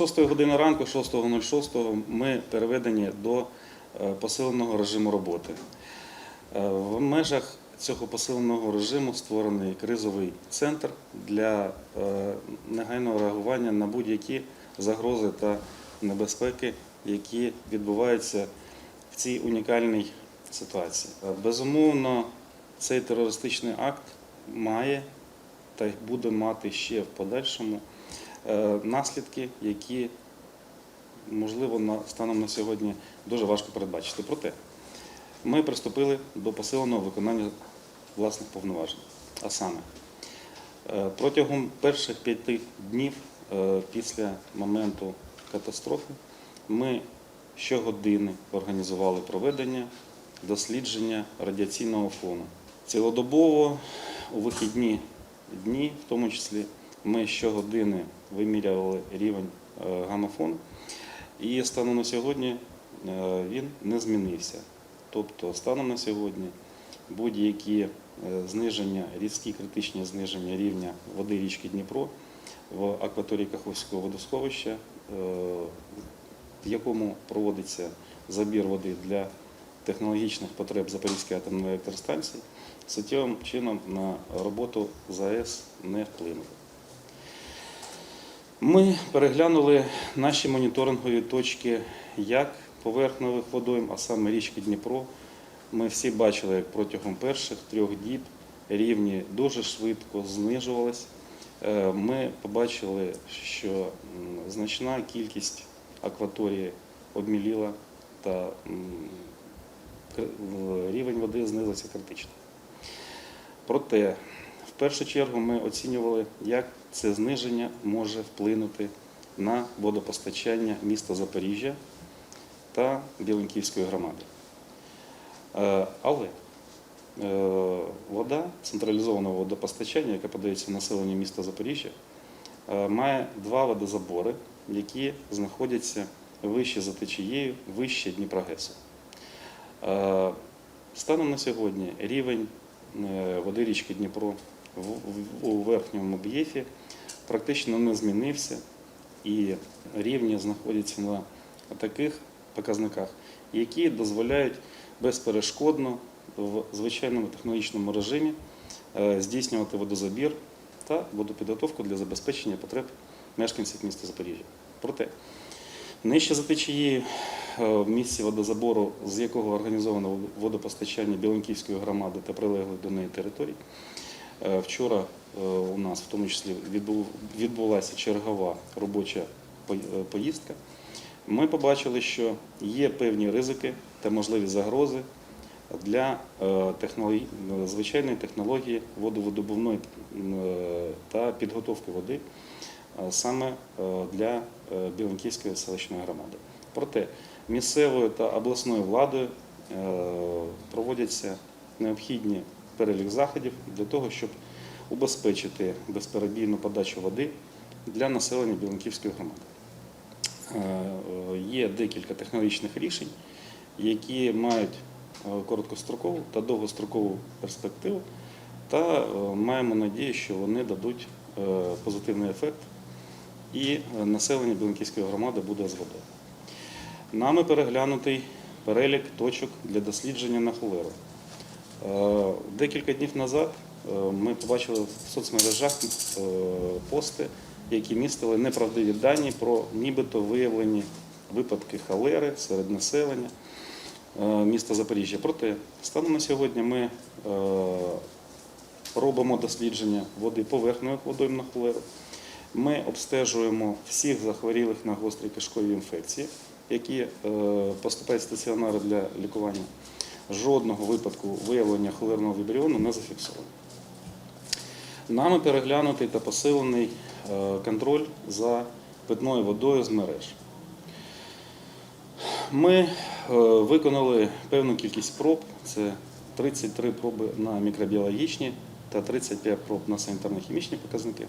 6 години ранку, 6.06 ми переведені до е, посиленого режиму роботи. Е, В межах цього посиленого режиму створений кризовий центр для е, негайного реагування на будь-які загрози та небезпеки, які відбуваються в цій унікальній ситуації. Безумовно, цей терористичний акт має та й буде мати ще в подальшому наслідки, які можливо станом на сьогодні дуже важко передбачити. Проте ми приступили до посиленого виконання власних повноважень. А саме, е, протягом перших п'яти днів е, після моменту катастрофи ми щогодини організували проведення дослідження радіаційного фону. Цілодобово у вихідні дні, в тому числі, ми щогодини вимірювали рівень е, гамафону, і станом на сьогодні е, він не змінився. Тобто, станом на сьогодні будь-які е, зниження, різкі критичні зниження рівня води річки Дніпро в акваторії Каховського водосховища, в якому проводиться забір води для технологічних потреб Запорізької атомної електростанції, суттєвим чином на роботу ЗАЕС не вплинули. Ми переглянули наші моніторингові точки як поверхневих водойм, а саме річки Дніпро. Ми всі бачили, як протягом перших трьох діб рівні дуже швидко знижувались. Е, Ми побачили, що значна кількість акваторії обміліла та рівень води знизився критично. Проте, в першу чергу, ми оцінювали, як це зниження може вплинути на водопостачання міста Запоріжжя та Білинківської громади. Е, Але е, вода централізованого водопостачання, яка подається населенню міста Запоріжжя, е, має два водозабори, які знаходяться вище за течією, вище Дніпрогесу. Е, Станом на сьогодні рівень води річки Дніпро у верхньому б'єфі практично не змінився, і рівні знаходяться на таких показниках, які дозволяють безперешкодно в звичайному технологічному режимі е, здійснювати водозабір та водопідготовку для забезпечення потреб мешканців міста Запоріжжя. Проте нижче за течією е, в місці водозабору, з якого організовано водопостачання Білонківської громади та прилеглих до неї територій, вчора е, у нас в тому числі відбулася чергова робоча е, поїздка. Ми побачили, що є певні ризики та можливі загрози для е, звичайної технології водовидобувної е, та підготовки води е, саме е, для е, Білонківської селищної громади. Проте місцевою та обласною владою е, проводяться необхідні перелік заходів для того, щоб убезпечити безперебійну подачу води для населення Білонківської громади. Е, Є декілька технологічних рішень, які мають е, короткострокову та довгострокову перспективу, та е, маємо надію, що вони дадуть е, позитивний ефект, і е, населення Білонківської громади буде з водою. Нами переглянутий перелік точок для дослідження на холеру. Е, Декілька днів назад е, ми побачили в соцмережах е, пости, які містили неправдиві дані про нібито виявлені випадки холери серед населення міста Запоріжжя. Проте станом на сьогодні ми робимо дослідження води поверхневих водойм на холеру. Ми обстежуємо всіх захворілих на гострі кишкові інфекції, які поступають в стаціонари для лікування. Жодного випадку виявлення холерного вібріону не зафіксовано. Нами переглянутий та посилений е, контроль за питною водою з мереж. Ми е, виконали певну кількість проб, це 33 проби на мікробіологічні та 35 проб на санітарно-хімічні показники.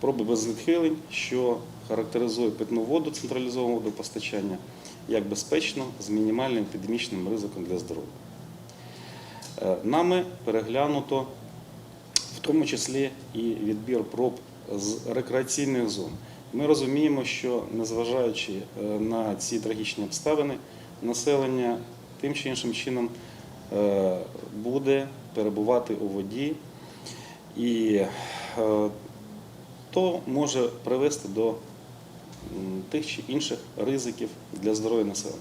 Проби без відхилень, що характеризує питну воду централізованого водопостачання як безпечно з мінімальним епідемічним ризиком для здоров'я. Е, Нами переглянуто в тому числі і відбір проб з рекреаційних зон, Ми розуміємо, що незважаючи е, на ці трагічні обставини, населення тим чи іншим чином е, буде перебувати у воді, і то може привести до тих чи інших ризиків для здоров'я населення.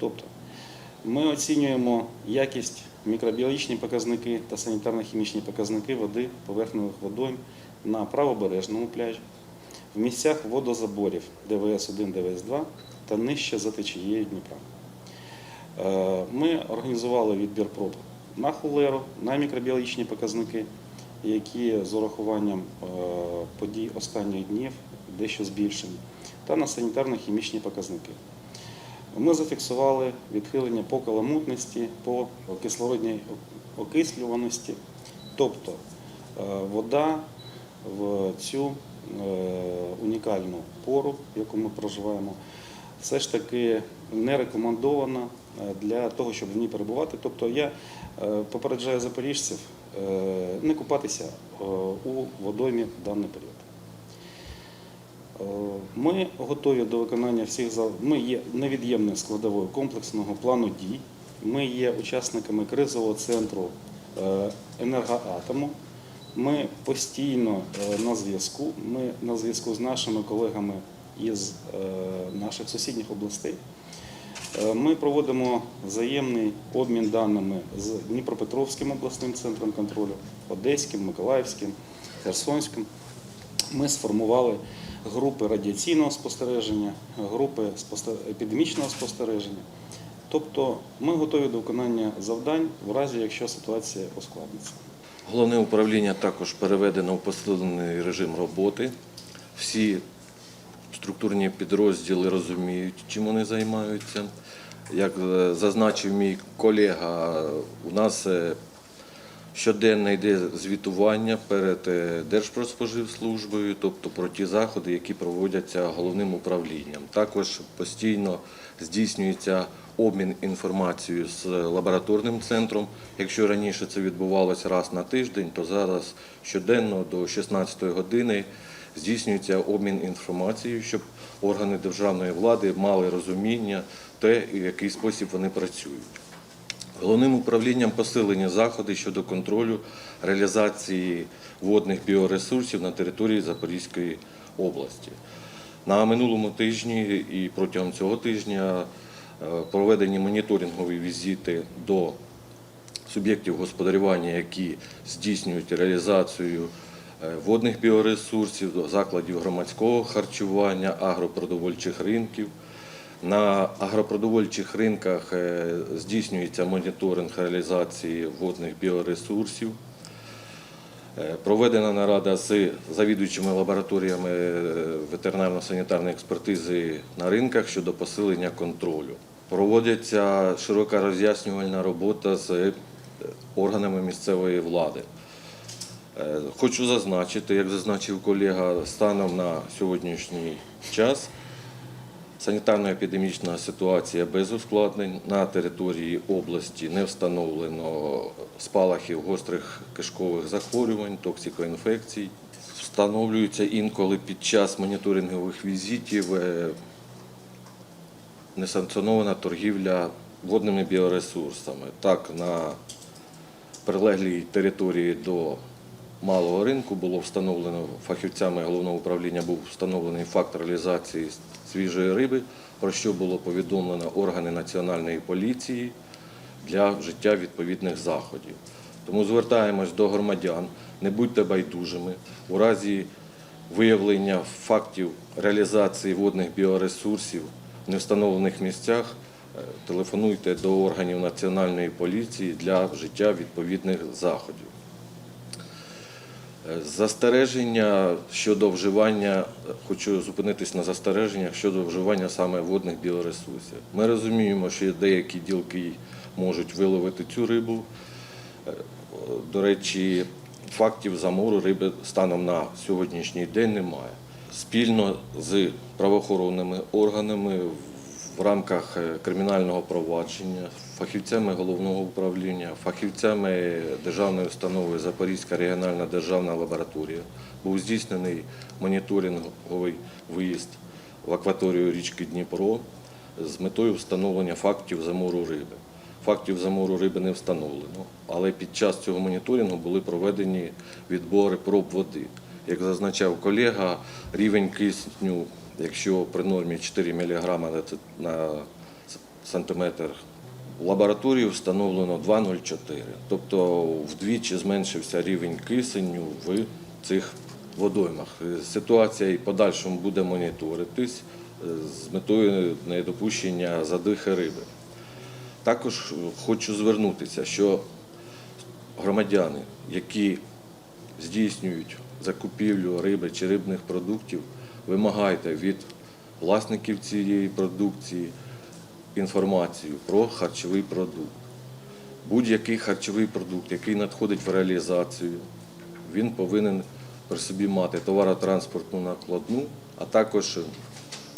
Тобто ми оцінюємо якість мікробіологічні показники та санітарно-хімічні показники води поверхневих водойм на правобережному пляжі, в місцях водозаборів ДВС-1, ДВС-2 та нижче за течією Дніпра. Е, Ми організували відбір проб на холеру, на мікробіологічні показники, які з урахуванням е, подій останніх днів дещо збільшені, та на санітарно-хімічні показники. Ми зафіксували відхилення по каламутності, по кислородній окислюваності, тобто е, вода в цю е, унікальну пору, в яку ми проживаємо, все ж таки не рекомендована е, для того, щоб в ній перебувати. Тобто я попереджаю запоріжців не купатися у водоймі в даний період. Е, Ми готові до виконання всіх за Ми є невід'ємною складовою комплексного плану дій. Ми є учасниками кризового центру е, енергоатому. Ми постійно е, на зв'язку. Ми на зв'язку з нашими колегами із наших сусідніх областей. Ми проводимо взаємний обмін даними з Дніпропетровським обласним центром контролю, Одеським, Миколаївським, Херсонським. Ми сформували групи радіаційного спостереження, групи епідемічного спостереження. Тобто ми готові до виконання завдань в разі, якщо ситуація ускладниться. Головне управління також переведено в посилений режим роботи. Всі структурні підрозділи розуміють, чим вони займаються. Як е, зазначив мій колега, у нас е, щоденно йде звітування перед е, Держпродспоживслужбою, тобто про ті заходи, які проводяться головним управлінням. Також постійно здійснюється обмін інформацією з лабораторним центром. Якщо раніше це відбувалося раз на тиждень, то зараз щоденно до 16 години здійснюється обмін інформацією, щоб органи державної влади мали розуміння те, в який спосіб вони працюють. Головним управлінням посилені заходи щодо контролю реалізації водних біоресурсів на території Запорізької області. На минулому тижні і протягом цього тижня е, проведені моніторингові візити до суб'єктів господарювання, які здійснюють реалізацію е, водних біоресурсів, до закладів громадського харчування, агропродовольчих ринків. На агропродовольчих ринках е, здійснюється моніторинг реалізації водних біоресурсів. Е, Проведена нарада з завідуючими лабораторіями е, ветеринарно-санітарної експертизи на ринках щодо посилення контролю. Проводиться широка роз'яснювальна робота з органами місцевої влади. Хочу зазначити, як зазначив колега, станом на сьогоднішній час санітарно-епідемічна ситуація без ускладнень. На території області не встановлено спалахів гострих кишкових захворювань, токсикоінфекцій. Встановлюється інколи під час моніторингових візитів е, несанкціонована торгівля водними біоресурсами. Так, на прилеглій території до малого ринку було встановлено фахівцями головного управління був встановлений факт реалізації свіжої риби, про що було повідомлено органи національної поліції для вжиття відповідних заходів. Тому звертаємось до громадян, не будьте байдужими у разі виявлення фактів реалізації водних біоресурсів в невстановлених місцях. е, Телефонуйте до органів національної поліції для вжиття відповідних заходів. Застереження щодо вживання, хочу зупинитись на застереженнях щодо вживання саме водних біоресурсів. Ми розуміємо, що деякі ділки можуть виловити цю рибу. До речі, фактів замору риби станом на сьогоднішній день немає. Спільно з правоохоронними органами в рамках е, кримінального провадження фахівцями головного управління, фахівцями державної установи Запорізька регіональна державна лабораторія був здійснений моніторинговий виїзд в акваторію річки Дніпро з метою встановлення фактів замору риби. Фактів замору риби не встановлено, але під час цього моніторингу були проведені відбори проб води. Як зазначав колега, рівень кисню, якщо при нормі 4 мг на сантиметр, в лабораторії встановлено 2,04. Тобто вдвічі зменшився рівень кисеню в цих водоймах. Е, Ситуація і подальшому буде моніторитись е, з метою недопущення задихи риби. Також хочу звернутися, що громадяни, які здійснюють закупівлю риби чи рибних продуктів, вимагайте від власників цієї продукції інформацію про харчовий продукт. Будь-який харчовий продукт, який надходить в реалізацію, він повинен при собі мати товаротранспортну накладну, а також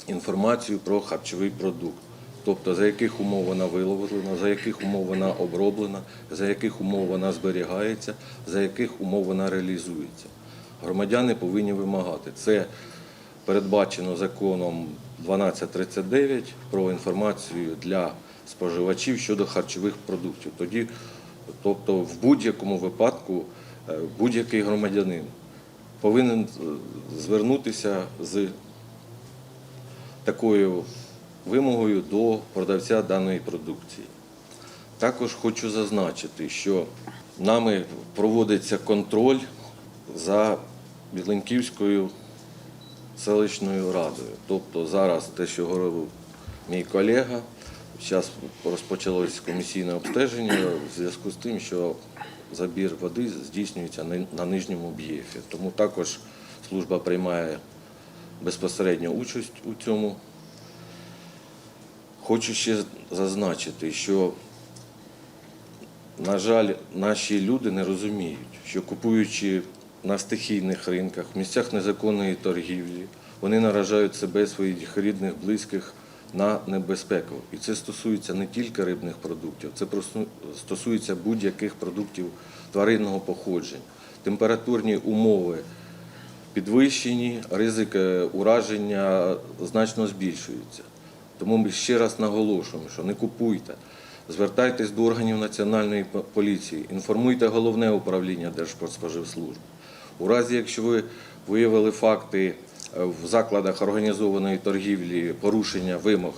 інформацію про харчовий продукт. Тобто за яких умов вона виловлена, за яких умов вона оброблена, за яких умов вона зберігається, за яких умов вона реалізується. Громадяни повинні вимагати. Це передбачено законом 1239 про інформацію для споживачів щодо харчових продуктів. Тоді, тобто, в будь-якому випадку е, будь-який громадянин повинен е, звернутися з такою вимогою до продавця даної продукції. Також хочу зазначити, що нами проводиться контроль за Біленківською селищною радою. Тобто зараз те, що говорив мій колега, зараз розпочалось комісійне обстеження в зв'язку з тим, що забір води здійснюється на- нижньому б'єфі. Тому також служба приймає безпосередньо участь у цьому. Хочу ще зазначити, що, на жаль, наші люди не розуміють, що купуючи на стихійних ринках, в місцях незаконної торгівлі, вони наражають себе своїх рідних, близьких на небезпеку. І це стосується не тільки рибних продуктів, це стосується будь-яких продуктів тваринного походження. Температурні умови підвищені, ризик ураження значно збільшується. Тому ми ще раз наголошуємо, що не купуйте, звертайтесь до органів національної поліції, інформуйте головне управління Держпродспоживслужби. У разі, якщо ви виявили факти е, в закладах організованої торгівлі порушення вимог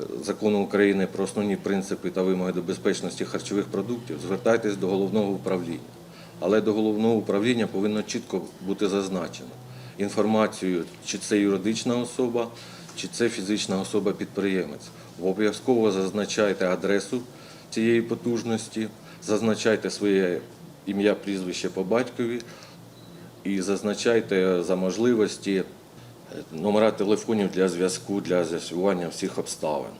е, закону України про основні принципи та вимоги до безпечності харчових продуктів, звертайтесь до головного управління. Але до головного управління повинно чітко бути зазначено інформацію, чи це юридична особа, чи це фізична особа-підприємець. Обов'язково зазначайте адресу цієї потужності, зазначайте своє ім'я, прізвище по батькові і зазначайте за можливості е, номера телефонів для зв'язку, для з'ясування всіх обставин.